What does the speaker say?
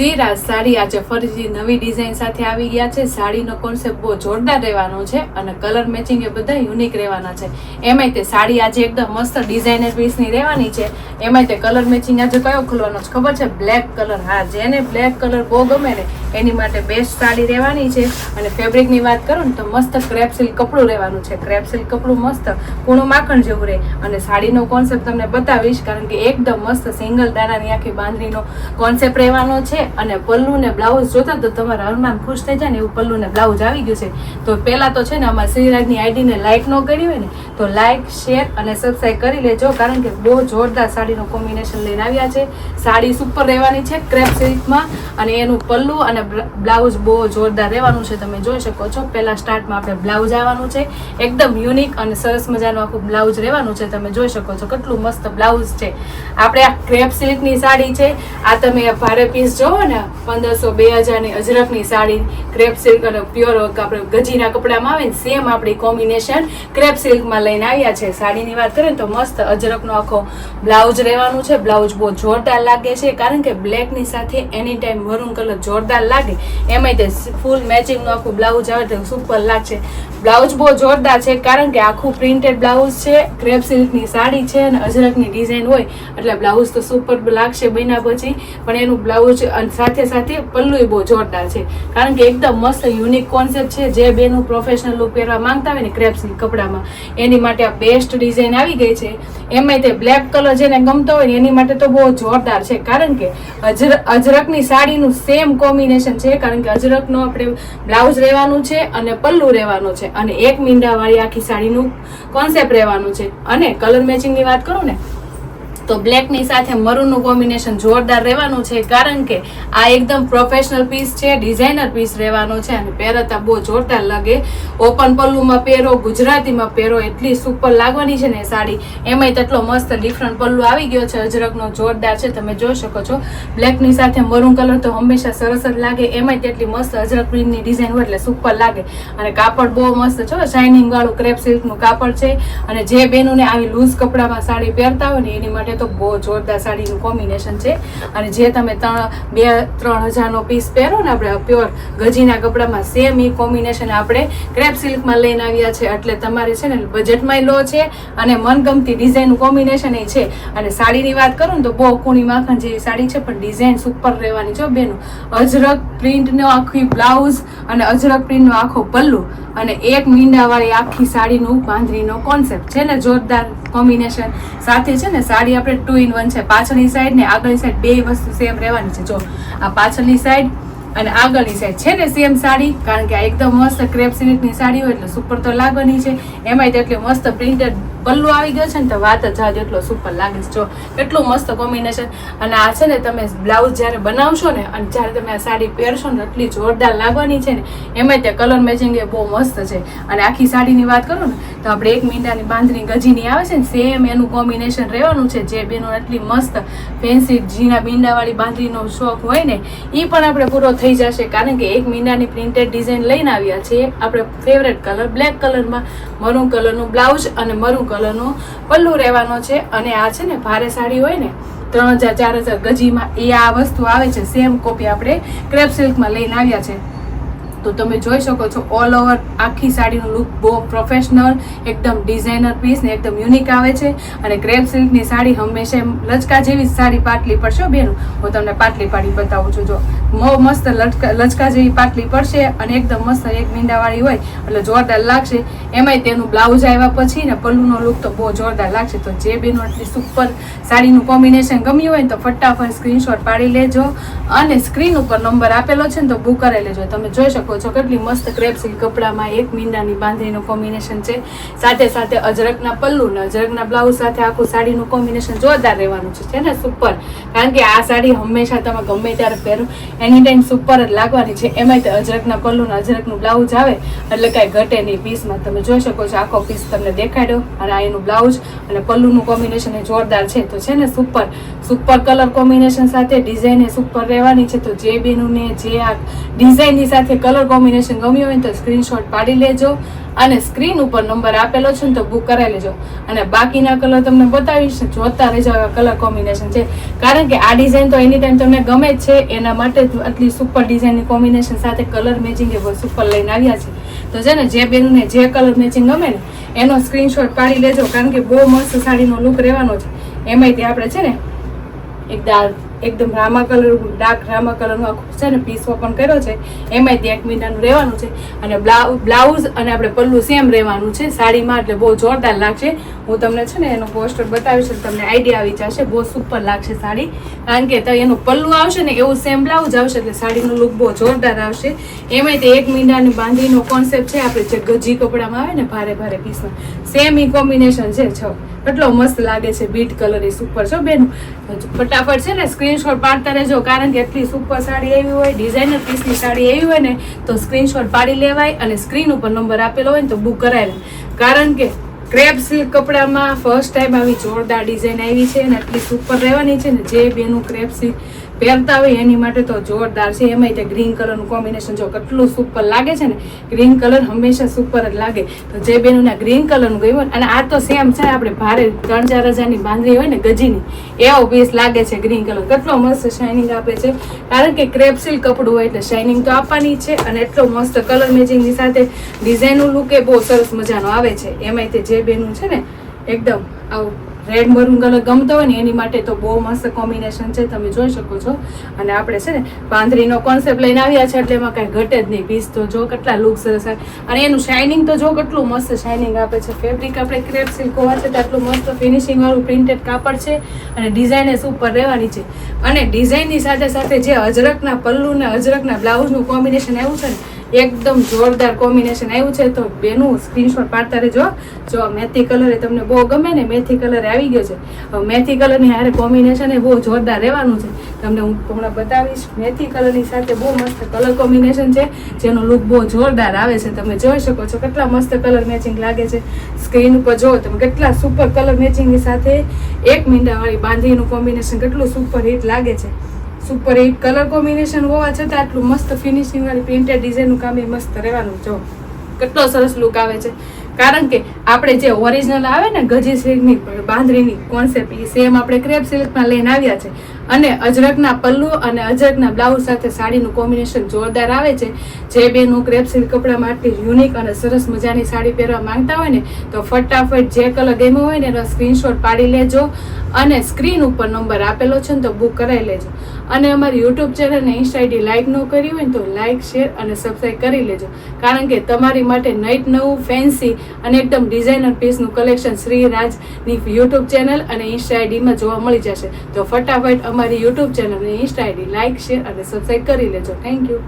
શ્રીરાજ સાડી આજે ફરીથી નવી ડિઝાઇન સાથે આવી ગયા છે. સાડીનો કોન્સેપ્ટ બહુ જોરદાર રહેવાનો છે અને કલર મેચિંગ એ બધા યુનિક રહેવાના છે. એમાંય તે સાડી આજે એકદમ મસ્ત ડિઝાઇનર પીસની રહેવાની છે. એમાંય તે કલર મેચિંગ આજે કયો ખુલવાનો છે ખબર છે? બ્લેક કલર હા, જેને બ્લેક કલર બહુ ગમે ને, એની માટે બેસ્ટ સાડી રહેવાની છે. અને ફેબ્રિકની વાત કરું ને તો મસ્ત ક્રેપ સિલ્ક કપડું રહેવાનું છે. ક્રેપ કપડું મસ્ત કૂણું માખણ જેવું રહે. અને સાડીનો કોન્સેપ્ટ તમને બતાવીશ કારણ કે એકદમ મસ્ત સિંગલ દાણાની આખી બાંધણીનો કોન્સેપ્ટ રહેવાનો છે. અને પલ્લુ ને બ્લાઉઝ જોતા તો તમારા હરમાન ખુશ થઈ જાય ને એવું પલ્લુ ને બ્લાઉઝ આવી ગયું છે. તો પહેલાં તો છે ને અમારા શ્રીરાજની આઈડીને લાઈક ન કરી હોય ને, તો લાઈક શેર અને સબસ્ક્રાઈબ કરી લેજો, કારણ કે બહુ જોરદાર સાડીનું કોમ્બિનેશન લઈને આવ્યા છે. સાડી સુપર રહેવાની છે ક્રેપ સિલ્કમાં અને એનું પલ્લુ અને બ્લાઉઝ બહુ જોરદાર રહેવાનું છે. તમે જોઈ શકો છો, પહેલાં સ્ટાર્ટમાં આપણે બ્લાઉઝ આવવાનું છે. એકદમ યુનિક અને સરસ મજાનું આખું બ્લાઉઝ રહેવાનું છે. તમે જોઈ શકો છો, કેટલું મસ્ત બ્લાઉઝ છે. આપણે આ ક્રેપ સિલ્કની સાડી છે. આ તમે ભારે પીસ જોવો ને પંદરસો બે હજારની અજરકની સાડી ક્રેપ સિલ્ક અને પ્યોર આપણે ગજીના કપડામાં આવે ને સેમ આપણી કોમ્બિનેશન ક્રેપ સિલ્કમાં લઈને આવ્યા છે. સાડીની વાત કરીએ તો મસ્ત અજરકનો આખો બ્લાઉઝ રહેવાનું છે. બ્લાઉઝ બહુ જોરદાર લાગે છે કારણ કે બ્લેકની સાથે એની ટાઈમ મરૂન કલર જોરદાર લાગે. એમાંય તે ફૂલ મેચિંગનું આખું બ્લાઉઝ આવે તો સુપર લાગશે. બ્લાઉઝ બહુ જોરદાર છે કારણ કે આખું પ્રિન્ટેડ બ્લાઉઝ છે ક્રેપ સિલ્કની સાડી છે અને અજરકની ડિઝાઇન હોય એટલે બ્લાઉઝ તો સુપર લાગશે બન્યા પછી. પણ એનું બ્લાઉઝ અને સાથે સાથે પલ્લુય બહુ જોરદાર છે. કારણ કે એકદમ મસ્ત યુનિક કોન્સેપ્ટ છે. જે બેનું પ્રોફેશનલ લુક પહેરવા માંગતા હોય ને ક્રેપ્સની કપડામાં, એની માટે આ બેસ્ટ ડિઝાઇન આવી ગઈ છે. એમાંય તે બ્લેક કલર જેને ગમતો હોય ને એની માટે તો બહુ જોરદાર છે. કારણ કે અજર, અજરકની સાડીનું સેમ કોમ્બિનેશન છે. કારણ કે અજરકનો આપણે બ્લાઉઝ રહેવાનું છે અને પલ્લુ રહેવાનું છે. અને એક મીંડાવાળી આખી સાડીનું કોન્સેપ્ટ રહેવાનું છે. અને કલર મેચિંગની વાત કરું ને તો બ્લેકની સાથે મરૂનનું કોમ્બિનેશન જોરદાર રહેવાનું છે, કારણ કે આ એકદમ પ્રોફેશનલ પીસ છે ડિઝાઇનર પીસ રહેવાનો છે અને પહેરતા બહુ જોરદાર લાગે. ઓપન પલ્લુમાં પહેરો, ગુજરાતીમાં પહેરો, એટલી સુપર લાગવાની છે ને સાડી. એમાંય તેટલો મસ્ત ડિફરન્ટ પલ્લુ આવી ગયો છે, અજરકનો જોરદાર છે, તમે જોઈ શકો છો. બ્લેકની સાથે મરૂન કલર તો હંમેશા સરસ જ લાગે, એમાંય તેટલી મસ્ત અજરક પ્રિન્ટની ડિઝાઇન હોય એટલે સુપર લાગે. અને કાપડ બહુ મસ્ત છે શાઇનિંગ વાળું ક્રેપ સિલ્કનું કાપડ છે. અને જે બહેનોને આવી લૂઝ કપડામાં સાડી પહેરતા હોય ને, એની માટે તો બહુ જોરદાર સાડીનું કોમ્બિનેશન છે. અને જે તમે ત્રણ, બે, ત્રણ હજારનો પીસ પહેરો ને આપણે પ્યોર ગજીના કપડામાં સેમ એ કોમ્બિનેશન આપણે ક્રેપ સિલ્કમાં લઈને આવ્યા છે. એટલે તમારે છે ને બજેટમાંય લો છે અને મનગમતી ડિઝાઇનનું કોમ્બિનેશન એ છે. અને સાડીની વાત કરું ને તો બહુ કુણી માખણ જેવી સાડી છે, પણ ડિઝાઇન સુપર રહેવાની છે બેનું. અજરક પ્રિન્ટનો આખી બ્લાઉઝ અને અજરક પ્રિન્ટનો આખો પલ્લુ અને એક મીંડાવાળી આખી સાડીનું બાંધણીનો કોન્સેપ્ટ છે ને જોરદાર. કોમ્બિનેશન સાથે છે ને સાડી આપણે ટુ ઇન વન છે. પાછળની સાઈડ ને આગળની સાઈડ બે વસ્તુ સેમ રહેવાની છે. જો આ પાછળની સાઈડ અને આગળની સાઈડ છે ને સેમ સાડી, કારણ કે આ એકદમ મસ્ત ક્રેપ સિલ્કની સાડી હોય એટલે સુપર તો લાગવાની છે. એમાંય તેટલી મસ્ત પ્રિન્ટેડ પલ્લુ આવી ગયો છે ને તો વાત જ જાજ એટલો સુપર લાગે છે. જો, એટલું મસ્ત કોમ્બિનેશન અને આ છે ને તમે બ્લાઉઝ જ્યારે બનાવશો ને, અને જ્યારે તમે આ સાડી પહેરશો ને, એટલી જોરદાર લાગવાની છે ને, એમાંય તે કલર મેચિંગ એ બહુ મસ્ત છે. અને આખી સાડીની વાત કરો ને, તો આપણે એક મીંડાની બાંધણી ગજીની આવે છે ને સેમ એનું કોમ્બિનેશન રહેવાનું છે. જે બેનો એટલી મસ્ત ફેન્સી જીના બીંડાવાળી બાંધણીનો શોખ હોય ને એ પણ આપણે પૂરો થઈ જશે. કારણ કે એક મીંડાની પ્રિન્ટેડ ડિઝાઇન લઈને આવ્યા છે. આપણે ફેવરેટ કલર બ્લેક કલરમાં મરૂન કલરનું બ્લાઉઝ અને મરૂન કલરનું પલ્લુ રહેવાનો છે અને આ છે ને ભારે સાડી હોય ને, ત્રણ હજાર, ચાર હજાર ગજીમાં એ આ વસ્તુ આવે છે સેમ કોપી આપણે ક્રેપ સિલ્કમાં લઈને આવ્યા છે. તો તમે જોઈ શકો છો ઓલ ઓવર આખી સાડીનું લુક બહુ પ્રોફેશનલ એકદમ ડિઝાઇનર પીસ ને એકદમ યુનિક આવે છે. અને ક્રેપ સિલ્કની સાડી હંમેશા લચકા જેવી સાડી પાટલી પડશે બેનું. હું તમને પાટલી પાડી બતાવું છું, જો. બહુ મસ્ત લચકા લચકા જેવી પાટલી પડશે અને એકદમ મસ્ત એક મીંડાવાળી હોય, એટલે જોરદાર લાગશે. એમાંય તેનું બ્લાઉઝ આવ્યા પછી ને પલ્લુનો લુક તો બહુ જોરદાર લાગશે. તો જે બેનો એટલી સુપર સાડીનું કોમ્બિનેશન ગમ્યું હોય ને તો ફટાફટ સ્ક્રીનશોટ પાડી લેજો અને સ્ક્રીન ઉપર નંબર આપેલો છે ને તો બુક કરી લેજો. તમે જોઈ શકો છો કેટલી મસ્ત ક્રેપ સિલ્ક કપડામાં એક મીંડાની બાંધણીનું કોમ્બિનેશન છે. સાથે સાથે અજરકના પલ્લુ ને અજરકના બ્લાઉઝ સાથે આખું સાડીનું કોમ્બિનેશન જોરદાર રહેવાનું છે ને? સુપર. કારણ કે આ સાડી હંમેશા તમે ગમે ત્યારે પહેરો એની ટાઈમ સુપર જ લાગવાની છે. એમાંય તે અજરકના પલ્લુને અજરકનું બ્લાઉઝ આવે, એટલે કાંઈ ઘટે નહીં પીસમાં તમે જોઈ શકો છો, આખો પીસ તમને દેખાડ્યો. અને આ એનું બ્લાઉઝ અને પલ્લુનું કોમ્બિનેશન એ જોરદાર છે. તો છે ને સુપર સુપર કલર કોમ્બિનેશન સાથે ડિઝાઇન એ સુપર રહેવાની છે. તો જે બેનુંને, જે આ ડિઝાઇનની સાથે કલર કોમ્બિનેશન ગમ્યું હોય ને તો સ્ક્રીનશોટ પાડી લેજો. અને સ્ક્રીન ઉપર નંબર આપેલો છે ને તો બુક કરાવી લેજો. અને બાકીના કલર તમને બતાવીશ. ને જોતા રહેજો કલર કોમ્બિનેશન છે. કારણ કે આ ડિઝાઇન તો એની ટાઈમ તમને ગમે જ છે, એના માટે જ આટલી સુપર ડિઝાઇનની કોમ્બિનેશન સાથે કલર મેચિંગ એ સુપર લઈને આવ્યા છે. તો છે ને, જે બેનને જે કલર મેચિંગ ગમે ને, એનો સ્ક્રીનશોટ પાડી લેજો, કારણ કે બહુ મસ્ત સાડીનો લુક રહેવાનો છે. એમાંય તે આપણે છે ને, એક દાળ એકદમ રામા કલર, ડાર્ક રામા કલરનું આખું છે ને પીસ ઓપન કર્યો છે. એમાંય તે એક મીનાનું રહેવાનું છે. અને બ્લાઉ, બ્લાઉઝ અને આપણે પલ્લું સેમ રહેવાનું છે. સાડીમાં એટલે બહુ જોરદાર લાગશે. હું તમને છે ને એનો પોસ્ટર બતાવીશ તમને આઈડિયા આવી જશે. બહુ સુપર લાગશે સાડી. કારણ કે તો એનું પલ્લું આવશે ને એવું સેમ બ્લાઉઝ આવશે, એટલે સાડીનું લુક બહુ જોરદાર આવશે. એમાંય તે એક મહિનાની બાંધીનો કોન્સેપ્ટ છે. આપણે જે ગજી કપડામાં આવે ને ભારે ભારે પીસમાં સેમ ઈ કોમ્બિનેશન છે છ. કેટલો મસ્ત લાગે છે બીટ કલર એ સુપર. છો બેન, ફટાફટ છે ને સ્ક્રીનશોટ પાડતા રહેજો, કારણ કે એટલી સુપર સાડી એવી હોય ડિઝાઇનર પીસની સાડી એવી હોય ને, તો સ્ક્રીનશોટ પાડી લેવાય અને સ્ક્રીન ઉપર નંબર આપેલો હોય ને તો બુક કરાય. કારણ કે ક્રેપ સિલ્ક કપડામાં ફર્સ્ટ ટાઈમ આવી જોરદાર ડિઝાઇન આવી છે અને એટલી સુપર રહેવાની છે ને, જે બેનું ક્રેપ સિલ્ક પહેરતા હોય એની માટે તો જોરદાર છે. એમાંય તે ગ્રીન કલરનું કોમ્બિનેશન જો કેટલું સુપર લાગે છે ને ગ્રીન કલર હંમેશા સુપર જ લાગે. તો જે બેનુંના ગ્રીન કલરનું ગયું અને આ તો સેમ છે, આપણે ભારે ત્રણ ચાર હજારની બાંધણી હોય ને ગજીની એવો પીસ લાગે છે ગ્રીન કલર કેટલો મસ્ત શાઇનિંગ આપે છે. કારણ કે ક્રેપ સિલ્ક કપડું હોય એટલે શાઇનિંગ તો આપવાની છે અને એટલો મસ્ત કલર મેચિંગની સાથે ડિઝાઇનનું લુક એ બહુ સરસ મજાનો આવે છે. એમાંય તે જે બેનું છે ને, એકદમ આવું રેડ મરૂન કલર ગમતો હોય ને, એની માટે તો બહુ મસ્ત કોમ્બિનેશન છે, તમે જોઈ શકો છો. અને આપણે છે ને, પાંદરીનો કોન્સેપ્ટ લઈને આવ્યા છે, એટલે એમાં કાંઈ ઘટે જ નહીં. પીસ તો જો કેટલા લુક સરસ અને એનું શાઇનિંગ તો જો કેટલું મસ્ત શાઇનિંગ આપે છે. ફેબ્રિક આપણે ક્રેપ સિલ્ક હોવા છે તો આટલું મસ્ત ફિનિશિંગ વાળું પ્રિન્ટેડ કાપડ છે અને ડિઝાઇન એ સુપર રહેવાની છે. અને ડિઝાઇનની સાથે સાથે જે અજરકના પલ્લુ ને અજરકના બ્લાઉઝનું કોમ્બિનેશન આવ્યું છે ને એકદમ જોરદાર કોમ્બિનેશન આવ્યું છે. તો બેનું સ્ક્રીનશોટ પાડતા રહેજો. જો મેથી કલર એ તમને બહુ ગમે ને મેથી કલર આવી ગયો છે મેથી કલરની હારે કોમ્બિનેશન એ બહુ જોરદાર રહેવાનું છે. તમને હું હમણાં બતાવીશ, મેથી કલરની સાથે બહુ મસ્ત કલર કોમ્બિનેશન છે. જેનો લુક બહુ જોરદાર આવે છે. તમે જોઈ શકો છો કેટલા મસ્ત કલર મેચિંગ લાગે છે. સ્ક્રીન ઉપર જો તમે કેટલા સુપર કલર મેચિંગની સાથે એક મીંડાવાળી બાંધીનું કોમ્બિનેશન કેટલું સુપર હિટ લાગે છે. સુપર એ કલર કોમ્બિનેશન હોવા છતાં આટલું મસ્ત ફિનિશિંગ વાળી પ્રિન્ટેડ ડિઝાઇનનું કામ એ મસ્ત રહેવાનું જો, કેટલો સરસ લુક આવે છે. કારણ કે આપણે જે ઓરિજિનલ આવે ને ગજી સિલ્કની બાંધરીની કોન્સેપ્ટ એ સેમ આપણે ક્રેપ સિલ્કમાં લઈને આવ્યા છે. અને અજરકના પલ્લુ અને અજરકના બ્લાઉઝ સાથે સાડીનું કોમ્બિનેશન જોરદાર આવે છે. જે બેનું ક્રેપ સિલ્ક કપડામાં આટલી યુનિક અને સરસ મજાની સાડી પહેરવા માંગતા હોય ને, તો ફટાફટ જે કલર ગમ્યો હોય ને એનો સ્ક્રીનશોટ પાડી લેજો. અને સ્ક્રીન ઉપર નંબર આપેલો છે ને તો બુક કરાવી લેજો. અને અમારી યુટ્યુબ ચેનલ અને ઇન્સ્ટા આઈડી લાઈક ન કરી હોય તો લાઈક શેર અને સબસ્ક્રાઈબ કરી લેજો. કારણ કે તમારી માટે નઈટ નવું ફેન્સી અને એકદમ ડિઝાઇનર પીસનું કલેક્શન શ્રી રાજની યુટ્યુબ ચેનલ અને ઇન્સ્ટા આઈડીમાં જોવા મળી જશે. તો ફટાફટ અમારી યુટ્યુબ ચેનલ અને ઇન્સ્ટા આઈડી લાઈક શેર અને સબસ્ક્રાઈબ કરી લેજો. Thank you